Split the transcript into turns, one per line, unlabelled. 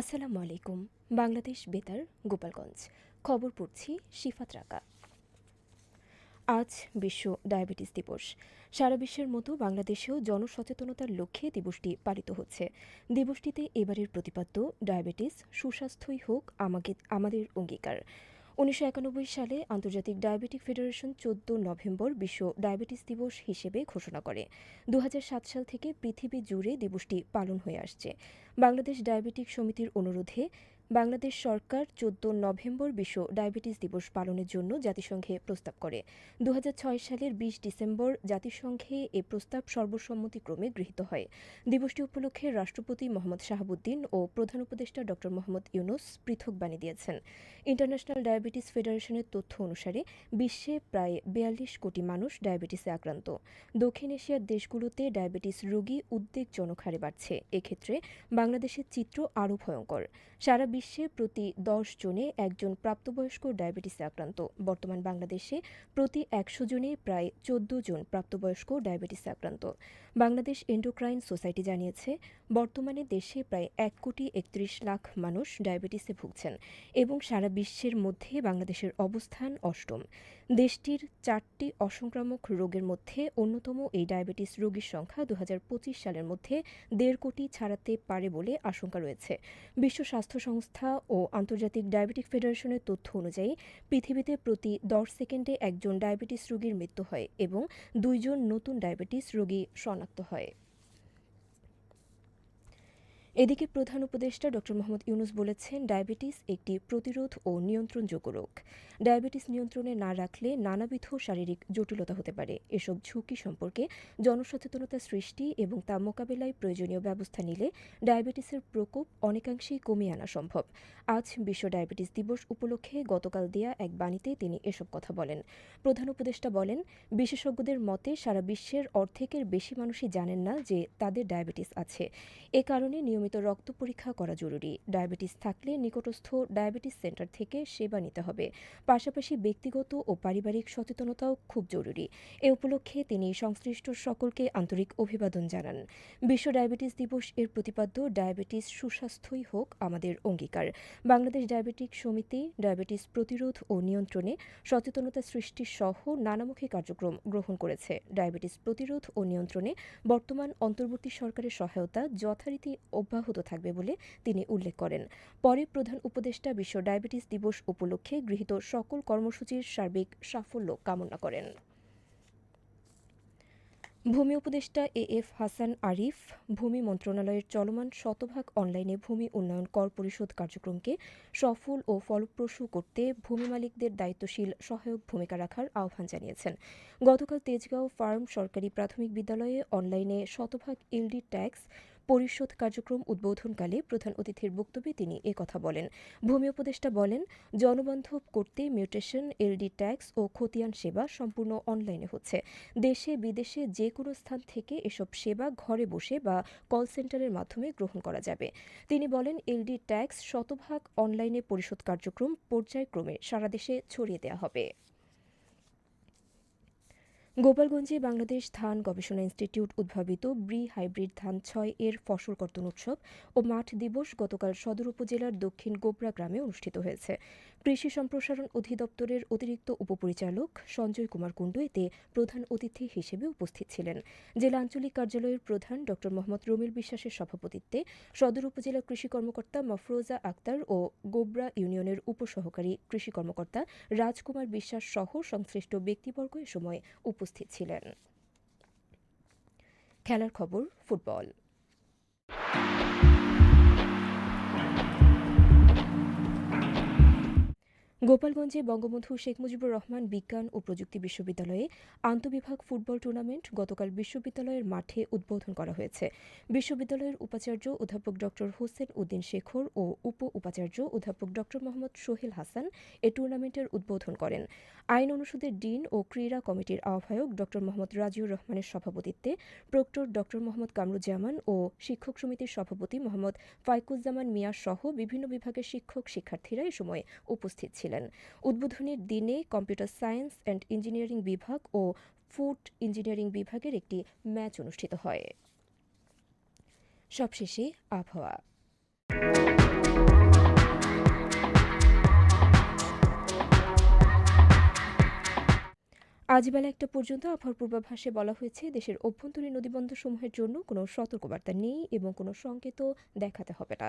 আসসালামু আলাইকুম বাংলাদেশ বেতার গোপালগঞ্জ খবর পড়ছি শিফাত রাকা আজ বিশ্ব ডায়াবেটিস দিবস সারা বিশ্বের মতো বাংলাদেশেও জনসচেতনতার লক্ষ্যে দিবসটি পালিত হচ্ছে দিবসটিতে এবারের প্রতিপাদ্য ডায়াবেটিস সুস্বাস্থ্যই হোক আমাকে আমাদের অঙ্গীকার উনিশশো সালে আন্তর্জাতিক ডায়াবেটিক ফেডারেশন চোদ্দ নভেম্বর বিশ্ব ডায়াবেটিস দিবস হিসেবে ঘোষণা করে দু সাল থেকে পৃথিবী জুড়ে দিবসটি পালন হয়ে আসছে বাংলাদেশ ডায়াবেটিক সমিতির অনুরোধে বাংলাদেশ সরকার চোদ্দ নভেম্বর বিশ্ব ডায়াবেটিস দিবস পালনের জন্য জাতিসংঘে প্রস্তাব করে দু সালের বিশ ডিসেম্বর জাতিসংঘে এ প্রস্তাব সর্বসম্মতিক্রমে গৃহীত হয় দিবসটি উপলক্ষে রাষ্ট্রপতি মোহাম্মদ শাহাবুদ্দিন ও প্রধান উপদেষ্টা ড মোহাম্মদ ইউনুস পৃথক বাণী দিয়েছেন ইন্টারন্যাশনাল ডায়াবেটিস ফেডারেশনের তথ্য অনুসারে বিশ্বে প্রায় বিয়াল্লিশ কোটি মানুষ ডায়াবেটিসে আক্রান্ত দক্ষিণ এশিয়ার দেশগুলোতে ডায়াবেটিস রোগী উদ্বেগজনক হারে বাড়ছে এক্ষেত্রে বাংলাদেশের চিত্র আরও ভয়ঙ্কর সারা বিশ্বে প্রতি দশ জনে একজন প্রাপ্তবয়স্ক ডায়াবেটিসে আক্রান্ত বর্তমান বাংলাদেশে প্রতি একশো জনে প্রায় চোদ্দ জন প্রাপ্তবয়স্ক ডায়াবেটিস আক্রান্ত বাংলাদেশ এন্ডোক্রাইন সোসাইটি জানিয়েছে বর্তমানে দেশে প্রায় এক কোটি একত্রিশ লাখ মানুষ ডায়াবেটিসে ভুগছেন এবং সারা বিশ্বের মধ্যে বাংলাদেশের অবস্থান অষ্টম দেশটির চারটি অসংক্রামক রোগের মধ্যে অন্যতম এই ডায়াবেটিস রোগীর সংখ্যা দু সালের মধ্যে দেড় কোটি ছাড়াতে পারে বলে আশঙ্কা রয়েছে বিশ্ব স্বাস্থ্য সংস্থা ও আন্তর্জাতিক ডায়াবেটিক ফেডারেশনের তথ্য অনুযায়ী পৃথিবীতে প্রতি দশ সেকেন্ডে একজন ডায়াবেটিস রোগীর মৃত্যু হয় এবং দুইজন নতুন ডায়াবেটিস রোগী শনাক্ত হয় এদিকে প্রধান উপদেষ্টা ড মোহাম্মদ ইউনুস বলেছেন ডায়াবেটিস একটি প্রতিরোধ ও নিয়ন্ত্রণযোগ্য রোগ ডায়াবেটিস নিয়ন্ত্রণে না রাখলে নানাবিধ শারীরিক জটিলতা হতে পারে এসব ঝুঁকি সম্পর্কে জনসচেতনতা সৃষ্টি এবং তা মোকাবেলায় প্রয়োজনীয় ব্যবস্থা নিলে ডায়াবেটিসের প্রকোপ অনেকাংশেই কমিয়ে আনা সম্ভব আজ বিশ্ব ডায়াবেটিস দিবস উপলক্ষে গতকাল দেয়া এক বাণীতে তিনি এসব কথা বলেন প্রধান উপদেষ্টা বলেন বিশেষজ্ঞদের মতে সারা বিশ্বের অর্ধেকের বেশি মানুষই জানেন না যে তাদের ডায়াবেটিস আছে এ কারণে নিয়ম নিয়মিত রক্ত পরীক্ষা করা জরুরি ডায়াবেটিস থাকলে নিকটস্থ ডায়াবেটিস সেন্টার থেকে সেবা নিতে হবে পাশাপাশি ব্যক্তিগত ও পারিবারিক সচেতনতাও খুব জরুরি এ উপলক্ষে তিনি সংশ্লিষ্ট সকলকে আন্তরিক অভিবাদন জানান বিশ্ব ডায়াবেটিস দিবস এর প্রতিপাদ্য ডায়াবেটিস সুস্বাস্থ্যই হোক আমাদের অঙ্গীকার বাংলাদেশ ডায়াবেটিক সমিতি ডায়াবেটিস প্রতিরোধ ও নিয়ন্ত্রণে সচেতনতা সৃষ্টি সহ নানামুখী কার্যক্রম গ্রহণ করেছে ডায়াবেটিস প্রতিরোধ ও নিয়ন্ত্রণে বর্তমান অন্তর্বর্তী সরকারের সহায়তা যথারীতি অব্যাহত থাকবে বলে তিনি উল্লেখ করেন পরে প্রধান উপদেষ্টা বিশ্ব ডায়াবেটিস দিবস উপলক্ষে গৃহীত সকল কর্মসূচির সার্বিক সাফল্য কামনা করেন ভূমি উপদেষ্টা এ এফ হাসান আরিফ ভূমি মন্ত্রণালয়ের চলমান শতভাগ অনলাইনে ভূমি উন্নয়ন কর পরিশোধ কার্যক্রমকে সফল ও ফলপ্রসূ করতে ভূমি মালিকদের দায়িত্বশীল সহায়ক ভূমিকা রাখার আহ্বান জানিয়েছেন গতকাল তেজগাঁও ফার্ম সরকারি প্রাথমিক বিদ্যালয়ে অনলাইনে শতভাগ এলডি ট্যাক্স পরিশোধ কার্যক্রম উদ্বোধনকালে প্রধান অতিথির বক্তব্যে তিনি একথা বলেন ভূমি উপদেষ্টা বলেন জনবান্ধব করতে মিউটেশন এলডি ট্যাক্স ও খতিয়ান সেবা সম্পূর্ণ অনলাইনে হচ্ছে দেশে বিদেশে যে কোনো স্থান থেকে এসব সেবা ঘরে বসে বা কল সেন্টারের মাধ্যমে গ্রহণ করা যাবে তিনি বলেন এলডি ট্যাক্স শতভাগ অনলাইনে পরিশোধ কার্যক্রম পর্যায়ক্রমে সারা দেশে ছড়িয়ে দেওয়া হবে গোপালগঞ্জে বাংলাদেশ ধান গবেষণা ইনস্টিটিউট উদ্ভাবিত ব্রি হাইব্রিড ধান ছয় এর ফসল কর্তন উৎসব ও মাঠ দিবস গতকাল সদর উপজেলার দক্ষিণ গোবরা গ্রামে অনুষ্ঠিত হয়েছে কৃষি সম্প্রসারণ অধিদপ্তরের অতিরিক্ত উপপরিচালক সঞ্জয় কুমার কুণ্ডু এতে প্রধান অতিথি হিসেবে উপস্থিত ছিলেন জেলা আঞ্চলিক কার্যালয়ের প্রধান ড মোহাম্মদ রমিল বিশ্বাসের সভাপতিত্বে সদর উপজেলা কৃষি কর্মকর্তা মফরোজা আক্তার ও গোবরা ইউনিয়নের উপসহকারী কৃষি কর্মকর্তা রাজকুমার বিশ্বাস সহ সংশ্লিষ্ট ব্যক্তিবর্গ এ সময় উপস্থিত ছিলেন খেলার খবর ফুটবল গোপালগঞ্জে বঙ্গবন্ধু শেখ মুজিবুর রহমান বিজ্ঞান ও প্রযুক্তি বিশ্ববিদ্যালয়ে আন্তবিভাগ ফুটবল টুর্নামেন্ট গতকাল বিশ্ববিদ্যালয়ের মাঠে উদ্বোধন করা হয়েছে বিশ্ববিদ্যালয়ের উপাচার্য অধ্যাপক ড হোসেন উদ্দিন শেখর ও উপ উপাচার্য অধ্যাপক ড মোহাম্মদ সোহেল হাসান এ টুর্নামেন্টের উদ্বোধন করেন আইন অনুষদের ডিন ও ক্রীড়া কমিটির আহ্বায়ক ড মোহাম্মদ রাজিউর রহমানের সভাপতিত্বে প্রক্টর ড মোহাম্মদ কামরুজ্জামান ও শিক্ষক সমিতির সভাপতি মোহাম্মদ ফাইকুজ্জামান মিয়া সহ বিভিন্ন বিভাগের শিক্ষক শিক্ষার্থীরা এ সময় উপস্থিত ছিলেন করেছিলেন উদ্বোধনীর দিনে কম্পিউটার সায়েন্স অ্যান্ড ইঞ্জিনিয়ারিং বিভাগ ও ফুড ইঞ্জিনিয়ারিং বিভাগের একটি ম্যাচ অনুষ্ঠিত হয় সবশেষে আবহাওয়া আজ বেলা একটা পর্যন্ত আবহাওয়ার পূর্বাভাসে বলা হয়েছে দেশের অভ্যন্তরীণ নদীবন্ধসমূহের জন্য কোনো সতর্কবার্তা নেই এবং কোনো সংকেত দেখাতে হবে না